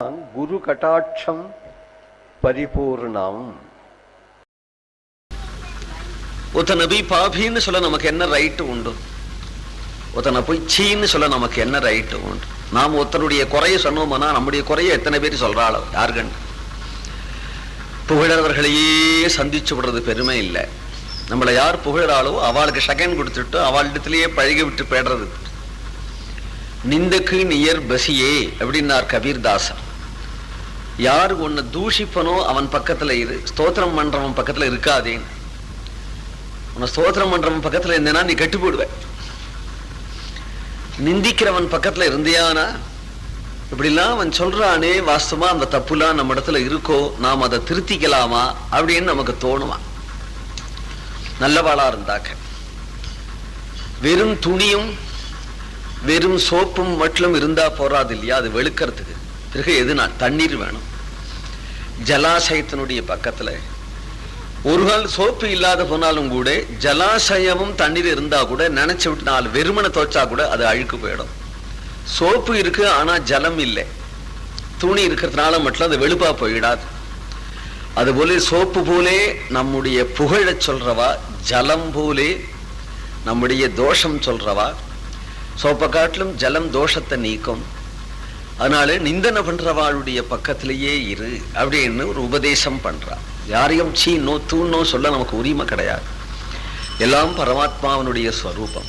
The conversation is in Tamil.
குரு கட்டாட்சம் பரிபூர்ணம். ஒருத்தனை போய் பாபின்னு சொல்ல நமக்கு என்ன ரைட்டு உண்டு? ஒருத்தனை போய் சீன்னு சொல்ல நமக்கு என்ன ரைட்டு உண்டு? நாம் ஒருத்தனுடைய குறைய சொன்னோம்னா நம்முடைய குறைய எத்தனை பேர் சொல்றாளோ? யார் புகழவர்களையே சந்திச்சு விடுறது பெருமை இல்லை. நம்மளை யார் புகழாளோ அவளுக்கு செகண்ட் கொடுத்துட்டு அவளிடத்திலேயே பழகி விட்டு போயிடுறது. நிந்தக்கு நியர் பசியே அப்படின்னார் கபீர்தாசர் யார் உன்னை தூஷிப்பனோ அவன் பக்கத்துல இரு. ஸ்தோத்திரம் பண்றவன் பக்கத்துல இருக்காதேன்னு உன்னை ஸ்தோத்திரம் பண்றவன் பக்கத்துல இருந்தேனா நீ கெட்டு போடுவ நிந்திக்கிறவன் பக்கத்துல இருந்தியானா? இப்படிலாம் அவன் சொல்றானே வாஸ்தவமா அந்த தப்புலாம் நம்ம இடத்துல இருக்கோ நாம் அதை திருத்திக்கலாமா? அப்படின்னு நமக்கு தோணுமா? நல்லவாளா இருந்தாக்க. வெறும் துணியும் வெறும் சோப்பும் மட்டும் இருந்தா போறாது இல்லையா? அது வெளுக்கிறதுக்கு. பிறகு எதுனா தண்ணீர் வேணும். ஜலாசயத்தினுடைய பக்கத்துல ஒரு நாள் சோப்பு இல்லாத போனாலும் கூட ஜலாசயமும் தண்ணீர் இருந்தா கூட நினைச்சு விட்டு நாலு வெறுமனை துவைச்சா கூட அது அழுக்கு போயிடும். சோப்பு இருக்கு ஆனா ஜலம் இல்லை. துணி இருக்கிறதுனால மட்டும் அது வெளுப்பா போயிடாது. அதுபோல சோப்பு போலே நம்முடைய புகழை சொல்றவா ஜலம் போலே நம்முடைய தோஷம் சொல்றவா சோப்பை காட்டிலும் ஜலம் தோஷத்தை நீக்கும். அதனால நிந்தனை பண்றவாளுடைய பக்கத்திலேயே இரு அப்படின்னு ஒரு உபதேசம் பண்றான். யாரையும் சீ நோ தூண்ணோ சொல்ல நமக்கு உரிமை கிடையாது. எல்லாம் பரமாத்மாவனுடைய ஸ்வரூபம்.